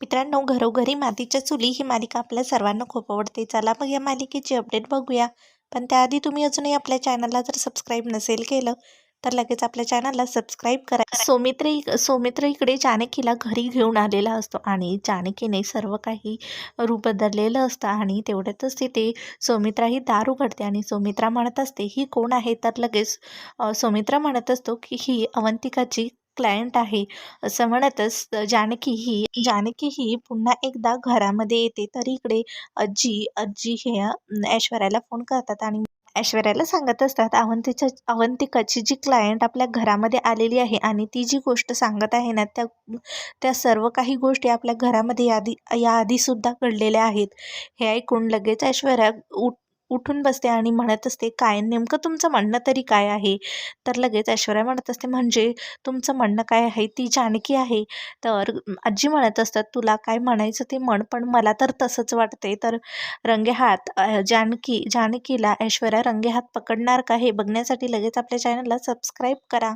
मित्रांनो घरोघरी मातीच्या चुली ही मालिका आपल्या सर्वांना खूप आवडते. चला मग या मालिकेची अपडेट बघूया. पण त्याआधी तुम्ही अजूनही आपल्या चॅनलला जर सबस्क्राईब नसेल केलं तर लगेच आपल्या चॅनलला सबस्क्राईब करा. सौमित्र इक- सौमित्र इकडे जानकीला घरी घेऊन आलेला असतो आणि जानकीने सर्व काही रूप बदललेलं असतं आणि तेवढ्यातच तिथे सौमित्रा ही दार उघडते आणि सौमित्रा म्हणत असते ही कोण आहे? तर लगेच सौमित्रा म्हणत असतो की ही अवंतिकाची क्लायंट आहे. असं म्हणतच जानकी ही जानकी ही पुन्हा एकदा घरामध्ये येते तर इकडे आजी आजी हे ऐश्वर्याला फोन करतात आणि ऐश्वर्याला सांगत असतात अवंतीच्या अवंतिकाची जी क्लायंट आपल्या घरामध्ये आलेली आहे आणि ती जी गोष्ट सांगत आहे ना त्या त्या सर्व काही गोष्टी आपल्या घरामध्ये यादी याआधीसुद्धा घडलेल्या आहेत. हे ऐकून लगेच ऐश्वर्या उठ उठून बसते आणि म्हणत असते काय नेमकं तुमचं म्हणणं तरी काय आहे? तर लगेच ऐश्वर्या म्हणत असते म्हणजे तुमचं म्हणणं काय आहे? ती जानकी आहे. तर आजी म्हणत असतात तुला काय म्हणायचं ते म्हण पण मला तर तसंच वाटते तर रंगेहात जानकी जानकीला ऐश्वर्या रंगेहात पकडणार का हे बघण्यासाठी लगेच आपल्या चॅनलला सबस्क्राईब करा.